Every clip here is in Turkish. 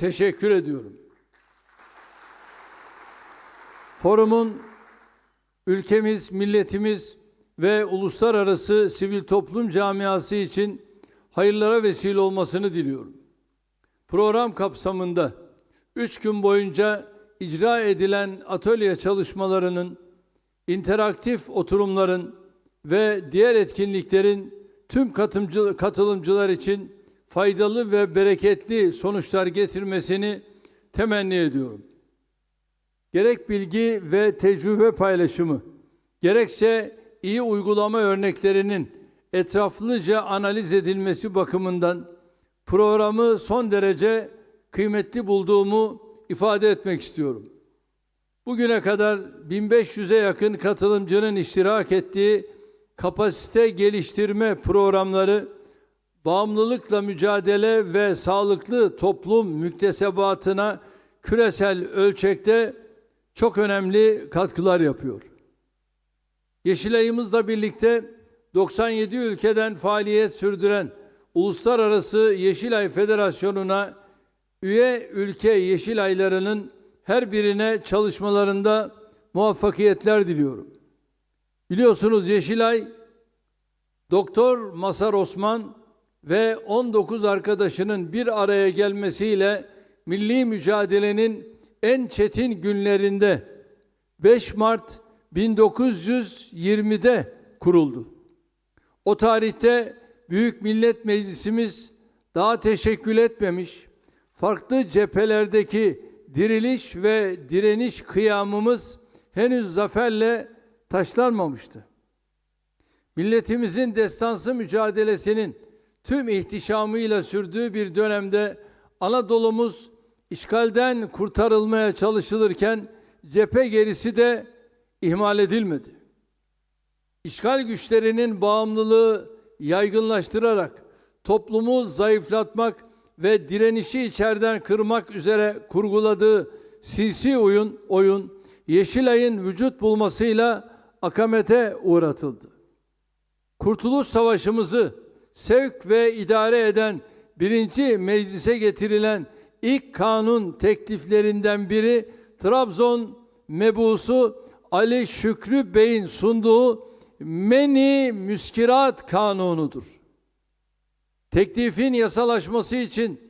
teşekkür ediyorum. Forumun ülkemiz, milletimiz ve uluslararası sivil toplum camiası için hayırlara vesile olmasını diliyorum. Program kapsamında üç gün boyunca icra edilen atölye çalışmalarının, interaktif oturumların ve diğer etkinliklerin tüm katılımcılar için faydalı ve bereketli sonuçlar getirmesini temenni ediyorum. Gerek bilgi ve tecrübe paylaşımı, gerekse iyi uygulama örneklerinin etraflıca analiz edilmesi bakımından programı son derece kıymetli bulduğumu ifade etmek istiyorum. Bugüne kadar 1500'e yakın katılımcının iştirak ettiği kapasite geliştirme programları bağımlılıkla mücadele ve sağlıklı toplum müktesebatına küresel ölçekte çok önemli katkılar yapıyor. Yeşilay'ımızla birlikte 97 ülkeden faaliyet sürdüren Uluslararası Yeşilay Federasyonu'na üye ülke Yeşilaylarının her birine çalışmalarında muvaffakiyetler diliyorum. Biliyorsunuz Yeşilay Doktor Masar Osman ve 19 arkadaşının bir araya gelmesiyle milli mücadelenin en çetin günlerinde 5 Mart 1920'de kuruldu. O tarihte Büyük Millet Meclisimiz daha teşekkül etmemiş, farklı cephelerdeki diriliş ve direniş kıyamımız henüz zaferle taşlanmamıştı. Milletimizin destansı mücadelesinin tüm ihtişamıyla sürdüğü bir dönemde Anadolu'muz işgalden kurtarılmaya çalışılırken cephe gerisi de ihmal edilmedi. İşgal güçlerinin bağımlılığı yaygınlaştırarak toplumu zayıflatmak ve direnişi içeriden kırmak üzere kurguladığı sinsi oyun, oyun Yeşilay'ın vücut bulmasıyla akamete uğratıldı. Kurtuluş Savaşımızı sevk ve idare eden birinci meclise getirilen ilk kanun tekliflerinden biri Trabzon mebusu Ali Şükrü Bey'in sunduğu Meni Müskirat Kanunu'dur. Teklifin yasalaşması için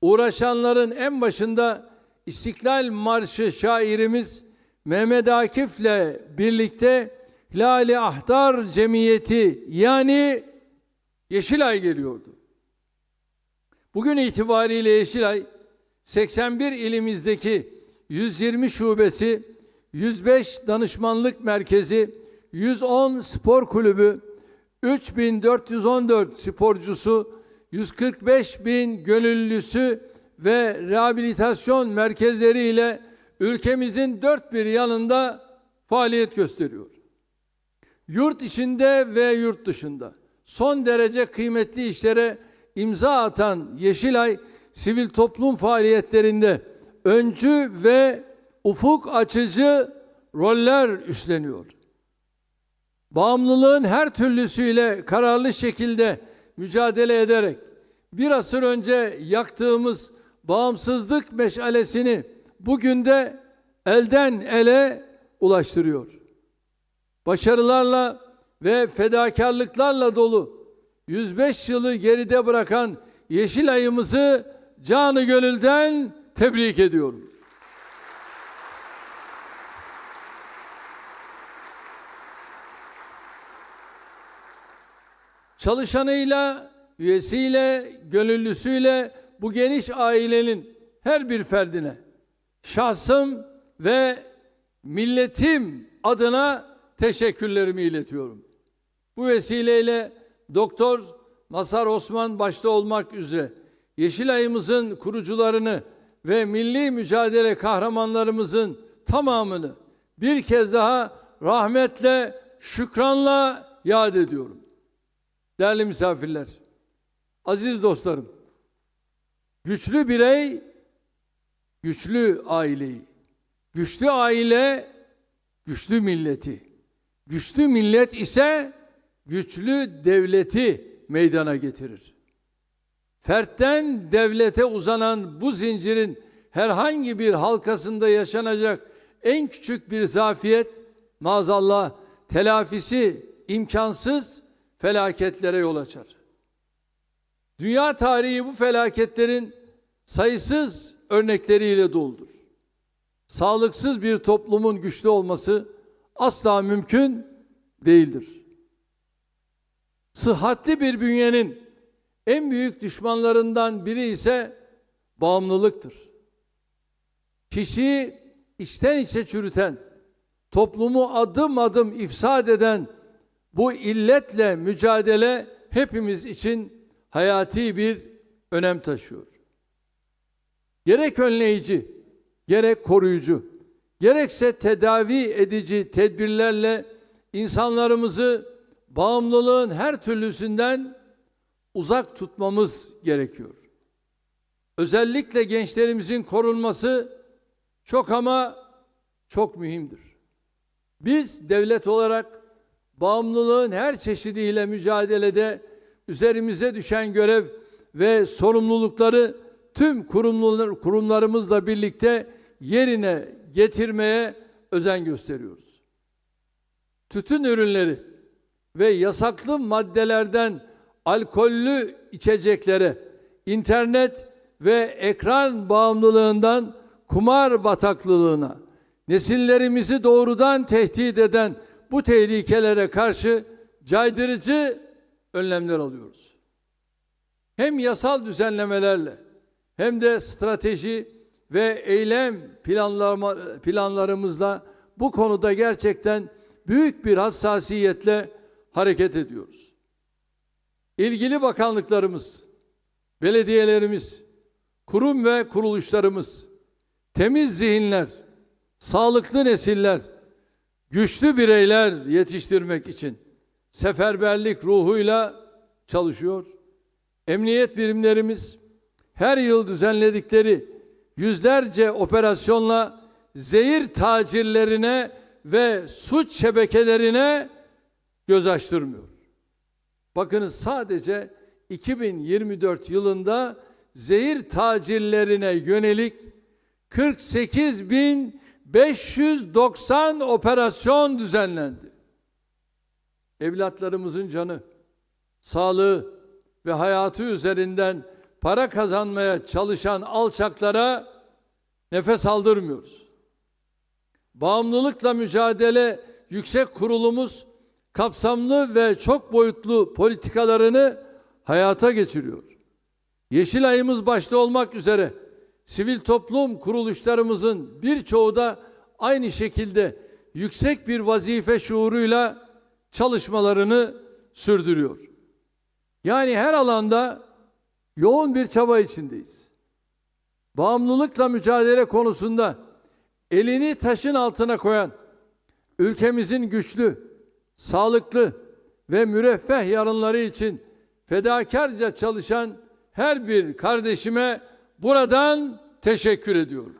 uğraşanların en başında İstiklal Marşı şairimiz Mehmet Akif'le birlikte Lale Ahtar Cemiyeti yani Yeşilay geliyordu. Bugün itibariyle Yeşilay 81 ilimizdeki 120 şubesi, 105 danışmanlık merkezi, 110 spor kulübü, 3414 sporcusu, 145 bin gönüllüsü ve rehabilitasyon merkezleri ile ülkemizin dört bir yanında faaliyet gösteriyor. Yurt içinde ve yurt dışında son derece kıymetli işlere imza atan Yeşilay sivil toplum faaliyetlerinde öncü ve ufuk açıcı roller üstleniyor. Bağımlılığın her türlüsüyle kararlı şekilde mücadele ederek bir asır önce yaktığımız bağımsızlık meşalesini bugün de elden ele ulaştırıyor. Başarılarla ve fedakarlıklarla dolu 105 yılı geride bırakan Yeşilay'ımızı canı gönülden tebrik ediyorum. Çalışanıyla, üyesiyle, gönüllüsüyle bu geniş ailenin her bir ferdine şahsım ve milletim adına teşekkürlerimi iletiyorum. Bu vesileyle Doktor Masar Osman başta olmak üzere Yeşilay'ımızın kurucularını ve milli mücadele kahramanlarımızın tamamını bir kez daha rahmetle, şükranla yad ediyorum. Değerli misafirler, aziz dostlarım, güçlü birey, güçlü aileyi, güçlü aile, güçlü milleti, güçlü millet ise güçlü devleti meydana getirir. fertten devlete uzanan bu zincirin herhangi bir halkasında yaşanacak en küçük bir zafiyet maazallah telafisi imkansız felaketlere yol açar. Dünya tarihi bu felaketlerin sayısız örnekleriyle doludur. Sağlıksız bir toplumun güçlü olması asla mümkün değildir. Sıhhatli bir bünyenin en büyük düşmanlarından biri ise bağımlılıktır. Kişiyi içten içe çürüten, toplumu adım adım ifsad eden bu illetle mücadele hepimiz için hayati bir önem taşıyor. Gerek önleyici, gerek koruyucu, gerekse tedavi edici tedbirlerle insanlarımızı bağımlılığın her türlüsünden uzak tutmamız gerekiyor. Özellikle gençlerimizin korunması çok ama çok mühimdir. Biz devlet olarak bağımlılığın her çeşidiyle mücadelede üzerimize düşen görev ve sorumlulukları tüm kurumlar, kurumlarımızla birlikte yerine getirmeye özen gösteriyoruz. Tütün ürünleri ve yasaklı maddelerden alkollü içeceklere, internet ve ekran bağımlılığından kumar bataklılığına, nesillerimizi doğrudan tehdit eden bu tehlikelere karşı caydırıcı önlemler alıyoruz. Hem yasal düzenlemelerle hem de strateji ve eylem planlarımızla bu konuda gerçekten büyük bir hassasiyetle hareket ediyoruz. İlgili bakanlıklarımız, belediyelerimiz, kurum ve kuruluşlarımız, temiz zihinler, sağlıklı nesiller, güçlü bireyler yetiştirmek için seferberlik ruhuyla çalışıyor. Emniyet birimlerimiz her yıl düzenledikleri yüzlerce operasyonla zehir tacirlerine ve suç şebekelerine göz açtırmıyor. Bakınız sadece 2024 yılında zehir tacirlerine yönelik 48.590 operasyon düzenlendi. Evlatlarımızın canı, sağlığı ve hayatı üzerinden para kazanmaya çalışan alçaklara nefes aldırmıyoruz. Bağımlılıkla mücadele yüksek kurulumuz kapsamlı ve çok boyutlu politikalarını hayata geçiriyor. Yeşilay'ımız başta olmak üzere sivil toplum kuruluşlarımızın birçoğu da aynı şekilde yüksek bir vazife şuuruyla çalışmalarını sürdürüyor. Yani her alanda yoğun bir çaba içindeyiz. Bağımlılıkla mücadele konusunda elini taşın altına koyan ülkemizin güçlü, sağlıklı ve müreffeh yarınları için fedakarca çalışan her bir kardeşime buradan teşekkür ediyorum.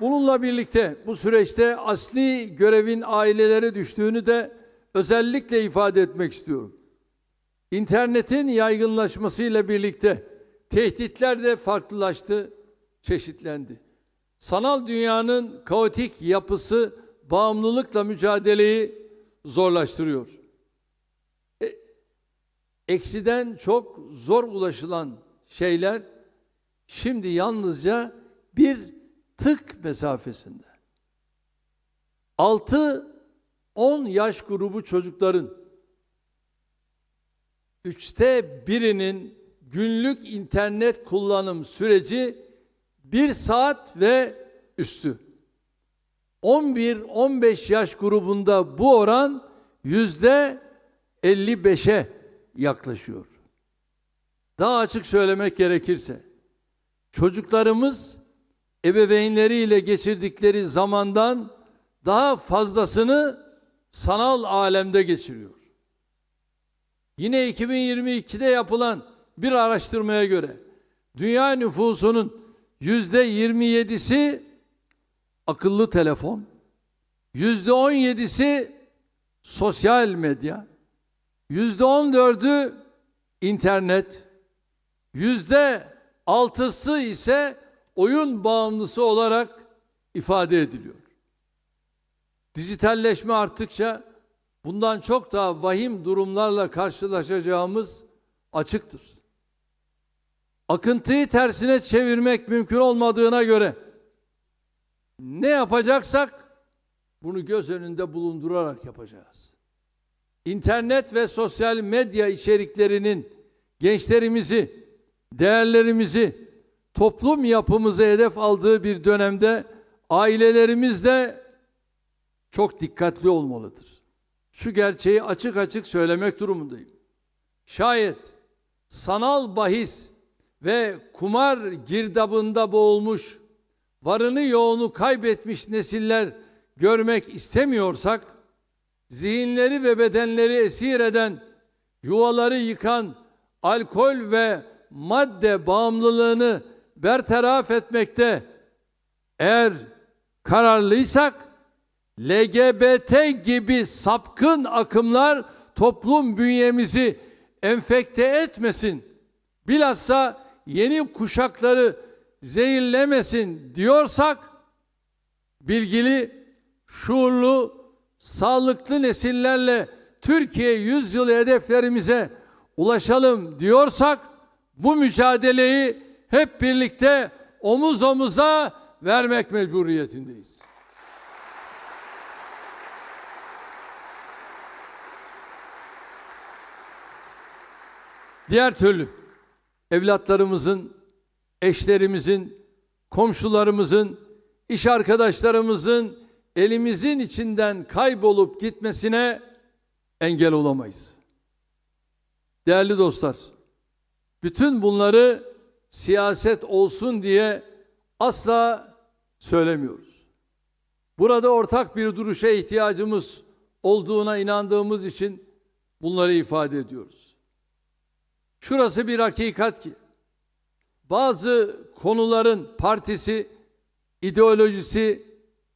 Bununla birlikte bu süreçte asli görevin ailelere düştüğünü de özellikle ifade etmek istiyorum. İnternetin yaygınlaşmasıyla birlikte tehditler de farklılaştı, çeşitlendi. Sanal dünyanın kaotik yapısı bağımlılıkla mücadeleyi zorlaştırıyor. E, eksiden çok zor ulaşılan şeyler şimdi yalnızca bir tık mesafesinde. 6-10 yaş grubu çocukların üçte birinin günlük internet kullanım süreci bir saat ve üstü. 11-15 yaş grubunda bu oran yüzde 55'e yaklaşıyor. Daha açık söylemek gerekirse çocuklarımız ebeveynleriyle geçirdikleri zamandan daha fazlasını sanal alemde geçiriyor. Yine 2022'de yapılan bir araştırmaya göre dünya nüfusunun yüzde 27'si akıllı telefon, yüzde on yedisi sosyal medya, yüzde on dördü internet, yüzde altısı ise oyun bağımlısı olarak ifade ediliyor. Dijitalleşme arttıkça bundan çok daha vahim durumlarla karşılaşacağımız açıktır. Akıntıyı tersine çevirmek mümkün olmadığına göre ne yapacaksak bunu göz önünde bulundurarak yapacağız. İnternet ve sosyal medya içeriklerinin gençlerimizi, değerlerimizi, toplum yapımızı hedef aldığı bir dönemde ailelerimiz de çok dikkatli olmalıdır. Şu gerçeği açık açık söylemek durumundayım. Şayet sanal bahis ve kumar girdabında boğulmuş, varını yoğunu kaybetmiş nesiller görmek istemiyorsak, zihinleri ve bedenleri esir eden, yuvaları yıkan alkol ve madde bağımlılığını bertaraf etmekte eğer kararlıysak LGBT gibi sapkın akımlar toplum bünyemizi enfekte etmesin. Bilhassa yeni kuşakları zehirlemesin diyorsak bilgili, şuurlu, sağlıklı nesillerle Türkiye yüzyılı hedeflerimize ulaşalım diyorsak bu mücadeleyi hep birlikte omuz omuza vermek mecburiyetindeyiz. Diğer türlü evlatlarımızın, eşlerimizin, komşularımızın, iş arkadaşlarımızın elimizin içinden kaybolup gitmesine engel olamayız. Değerli dostlar, bütün bunları siyaset olsun diye asla söylemiyoruz. Burada ortak bir duruşa ihtiyacımız olduğuna inandığımız için bunları ifade ediyoruz. Şurası bir hakikat ki bazı konuların partisi, ideolojisi,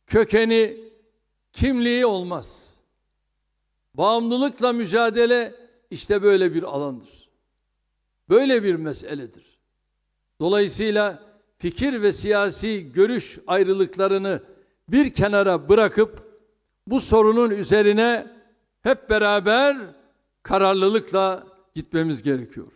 kökeni, kimliği olmaz. Bağımlılıkla mücadele işte böyle bir alandır. Böyle bir meseledir. Dolayısıyla fikir ve siyasi görüş ayrılıklarını bir kenara bırakıp bu sorunun üzerine hep beraber kararlılıkla gitmemiz gerekiyor.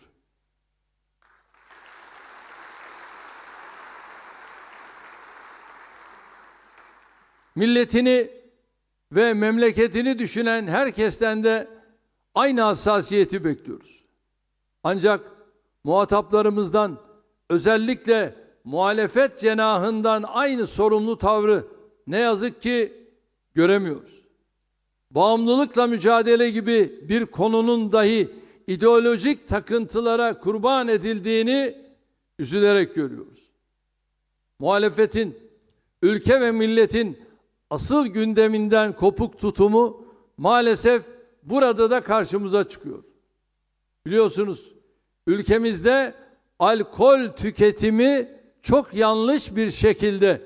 Milletini ve memleketini düşünen herkesten de aynı hassasiyeti bekliyoruz. Ancak muhataplarımızdan özellikle muhalefet cenahından aynı sorumlu tavrı ne yazık ki göremiyoruz. Bağımlılıkla mücadele gibi bir konunun dahi ideolojik takıntılara kurban edildiğini üzülerek görüyoruz. Muhalefetin, ülke ve milletin asıl gündeminden kopuk tutumu maalesef burada da karşımıza çıkıyor. Biliyorsunuz ülkemizde alkol tüketimi çok yanlış bir şekilde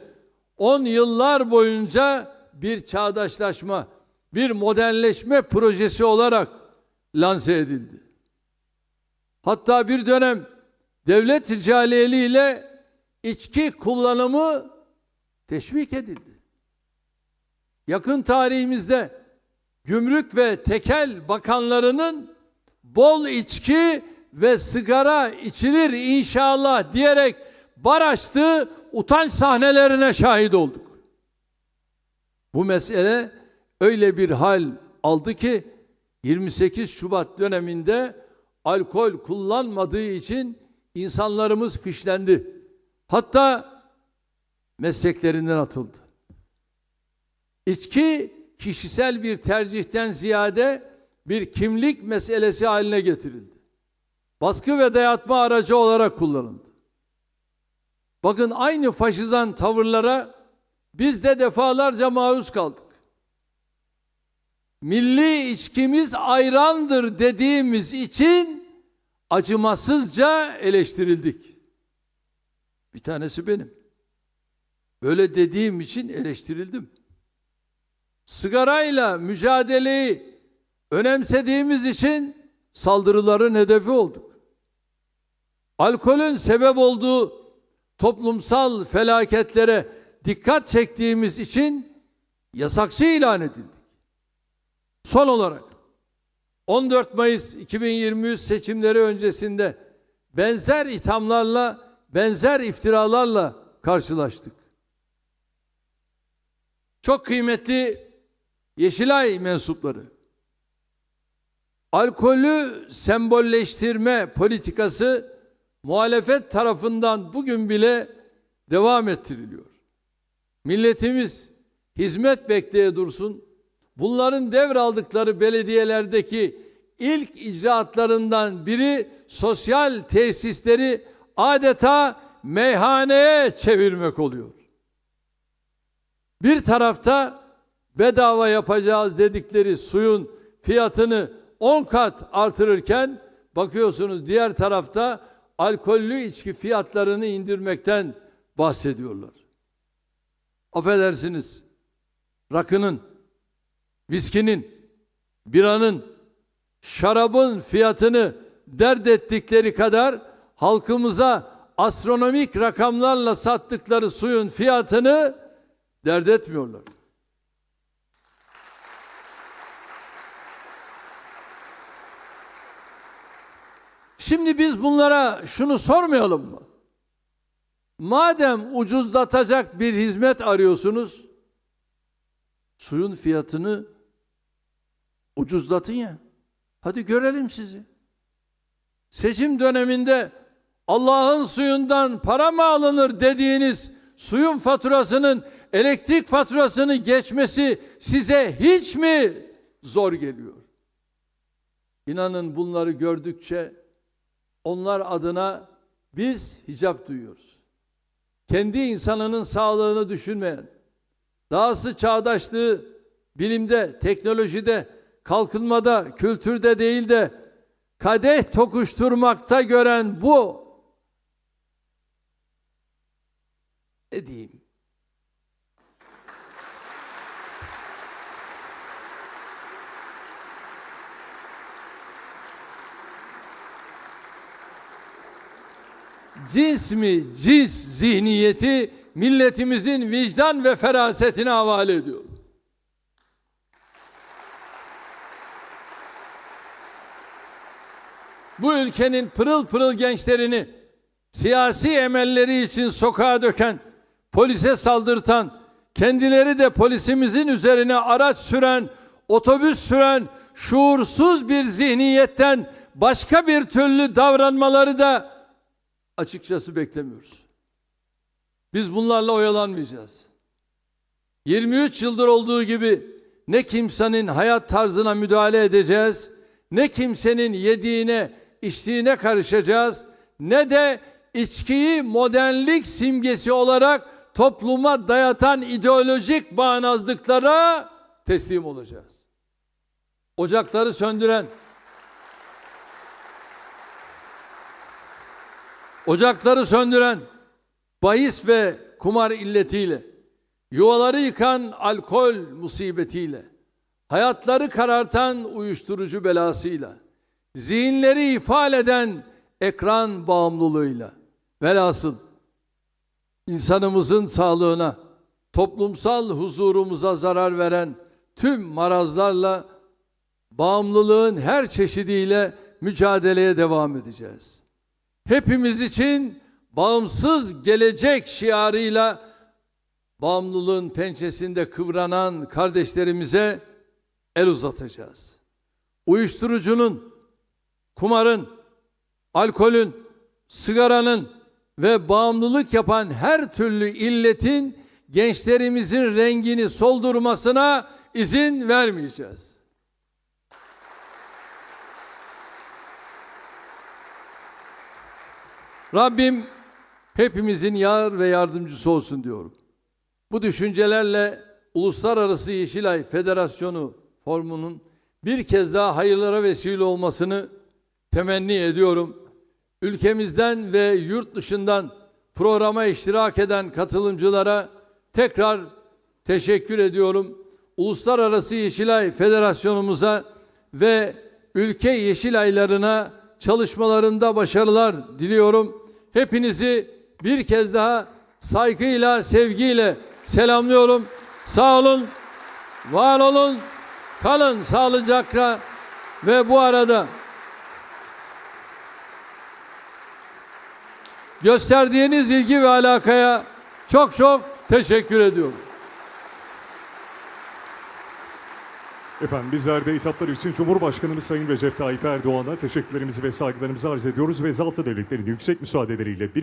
10 yıllar boyunca bir çağdaşlaşma, bir modernleşme projesi olarak lanse edildi. Hatta bir dönem devlet ile içki kullanımı teşvik edildi. Yakın tarihimizde gümrük ve tekel bakanlarının bol içki ve sigara içilir inşallah diyerek bar açtığı utanç sahnelerine şahit olduk. Bu mesele öyle bir hal aldı ki 28 Şubat döneminde alkol kullanmadığı için insanlarımız fişlendi. Hatta mesleklerinden atıldı. İçki kişisel bir tercihten ziyade bir kimlik meselesi haline getirildi. Baskı ve dayatma aracı olarak kullanıldı. Bakın aynı faşizan tavırlara biz de defalarca maruz kaldık. Milli içkimiz ayrandır dediğimiz için acımasızca eleştirildik. Bir tanesi benim. Böyle dediğim için eleştirildim. sigarayla mücadeleyi önemsediğimiz için saldırıların hedefi olduk. Alkolün sebep olduğu toplumsal felaketlere dikkat çektiğimiz için yasakçı ilan edildik. Son olarak 14 Mayıs 2023 seçimleri öncesinde benzer ithamlarla, benzer iftiralarla karşılaştık. Çok kıymetli Yeşilay mensupları. Alkolü sembolleştirme politikası muhalefet tarafından bugün bile devam ettiriliyor. Milletimiz hizmet bekleye dursun. Bunların devraldıkları belediyelerdeki ilk icraatlarından biri sosyal tesisleri adeta meyhaneye çevirmek oluyor. Bir tarafta bedava yapacağız dedikleri suyun fiyatını 10 kat artırırken bakıyorsunuz diğer tarafta alkollü içki fiyatlarını indirmekten bahsediyorlar. Affedersiniz. Rakının, viskinin, biranın, şarabın fiyatını dert ettikleri kadar halkımıza astronomik rakamlarla sattıkları suyun fiyatını dert etmiyorlar. Şimdi biz bunlara şunu sormayalım mı? Madem ucuzlatacak bir hizmet arıyorsunuz, suyun fiyatını ucuzlatın ya. Hadi görelim sizi. Seçim döneminde Allah'ın suyundan para mı alınır dediğiniz suyun faturasının elektrik faturasını geçmesi size hiç mi zor geliyor? İnanın bunları gördükçe onlar adına biz hicap duyuyoruz. Kendi insanının sağlığını düşünmeyen, dahası çağdaşlığı bilimde, teknolojide, kalkınmada, kültürde değil de kadeh tokuşturmakta gören bu ne diyeyim? cins mi cins zihniyeti milletimizin vicdan ve ferasetine havale ediyor. Bu ülkenin pırıl pırıl gençlerini siyasi emelleri için sokağa döken, polise saldırtan, kendileri de polisimizin üzerine araç süren, otobüs süren şuursuz bir zihniyetten başka bir türlü davranmaları da açıkçası beklemiyoruz. Biz bunlarla oyalanmayacağız. 23 yıldır olduğu gibi ne kimsenin hayat tarzına müdahale edeceğiz, ne kimsenin yediğine, içtiğine karışacağız, ne de içkiyi modernlik simgesi olarak topluma dayatan ideolojik bağnazlıklara teslim olacağız. Ocakları söndüren, ocakları söndüren, bahis ve kumar illetiyle, yuvaları yıkan alkol musibetiyle, hayatları karartan uyuşturucu belasıyla, zihinleri ifal eden ekran bağımlılığıyla, velhasıl insanımızın sağlığına, toplumsal huzurumuza zarar veren tüm marazlarla bağımlılığın her çeşidiyle mücadeleye devam edeceğiz. Hepimiz için bağımsız gelecek şiarıyla bağımlılığın pençesinde kıvranan kardeşlerimize el uzatacağız. Uyuşturucunun, kumarın, alkolün, sigaranın ve bağımlılık yapan her türlü illetin gençlerimizin rengini soldurmasına izin vermeyeceğiz. Rabbim hepimizin yar ve yardımcısı olsun diyorum. Bu düşüncelerle Uluslararası Yeşilay Federasyonu formunun bir kez daha hayırlara vesile olmasını temenni ediyorum. Ülkemizden ve yurt dışından programa iştirak eden katılımcılara tekrar teşekkür ediyorum. Uluslararası Yeşilay Federasyonumuza ve ülke Yeşilaylarına çalışmalarında başarılar diliyorum. Hepinizi bir kez daha saygıyla, sevgiyle selamlıyorum. Sağ olun, var olun, kalın sağlıcakla ve bu arada gösterdiğiniz ilgi ve alakaya çok çok teşekkür ediyorum. Efendim bizler de hitaplar için Cumhurbaşkanımız Sayın Recep Tayyip Erdoğan'a teşekkürlerimizi ve saygılarımızı arz ediyoruz ve Zaltı Devletleri'nin yüksek müsaadeleriyle bir